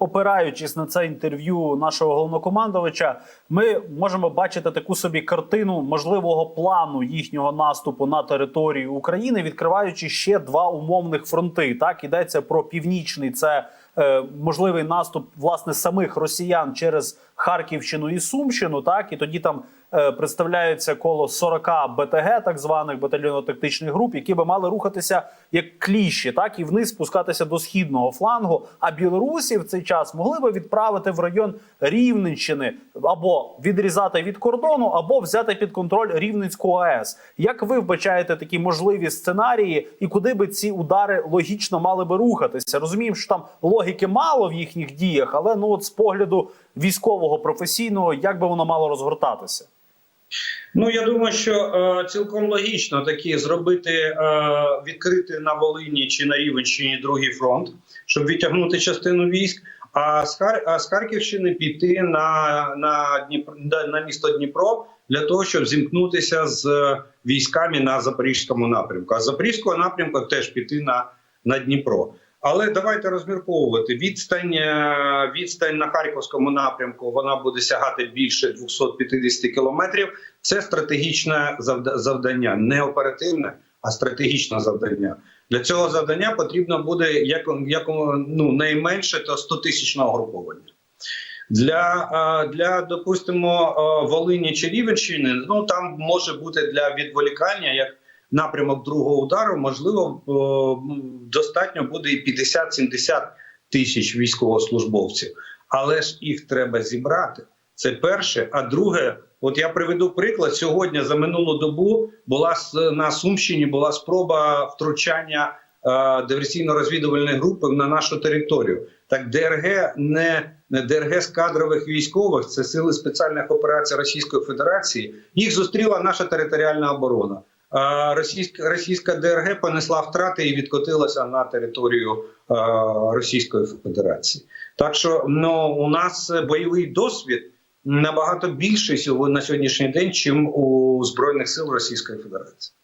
опираючись на це інтерв'ю нашого головнокомандувача, ми можемо бачити таку собі картину можливого плану їхнього наступу на територію України, відкриваючи ще два умовних фронти. Так ідеться про північний це е, можливий наступ власне самих росіян через Харківщину і Сумщину. Так і тоді там представляється коло 40 БТГ, так званих батальйонно-тактичних груп, які би мали рухатися як кліщі, так і вниз спускатися до східного флангу. А білорусі в цей час могли би відправити в район Рівненщини або відрізати від кордону, або взяти під контроль Рівненську АЕС. Як ви вбачаєте такі можливі сценарії, і куди би ці удари логічно мали би рухатися? Розуміємо, що там логіки мало в їхніх діях, але ну от з погляду військового професійного, як би воно мало розгортатися? Ну я думаю, що е, цілком логічно такі зробити е, відкрити на Волині чи на Рівенщині другий фронт, щоб відтягнути частину військ. А з, Хар... а з Харківщини піти на, на, Дніпро, на місто Дніпро для того, щоб зімкнутися з військами на запорізькому напрямку. А з запорізького напрямку теж піти на, на Дніпро. Але давайте розмірковувати відстань. е, Відстань на харківському напрямку вона буде сягати більше 250 кілометрів. Це стратегічне завдання, не оперативне, а стратегічне завдання. Для цього завдання потрібно буде як, як ну найменше то 100 тисячного груповання. Для, е, для допустимо е, Волині чи Рівенщини, ну там може бути для відволікання як напрямок другого удару, можливо, е, достатньо буде і 50-70 тисяч військовослужбовців, але ж їх треба зібрати. Це перше. А друге, от я приведу приклад. Сьогодні за минулу добу була на Сумщині була спроба втручання е, диверсійно-розвідувальної групи на нашу територію. Так ДРГ не, не ДРГ з кадрових військових, це сили спеціальних операцій Російської Федерації. Їх зустріла наша територіальна оборона. Російська російська ДРГ понесла втрати і відкотилася на територію Російської Федерації. Так що ну, у нас бойовий досвід набагато більший на сьогоднішній день, чим у збройних сил Російської Федерації.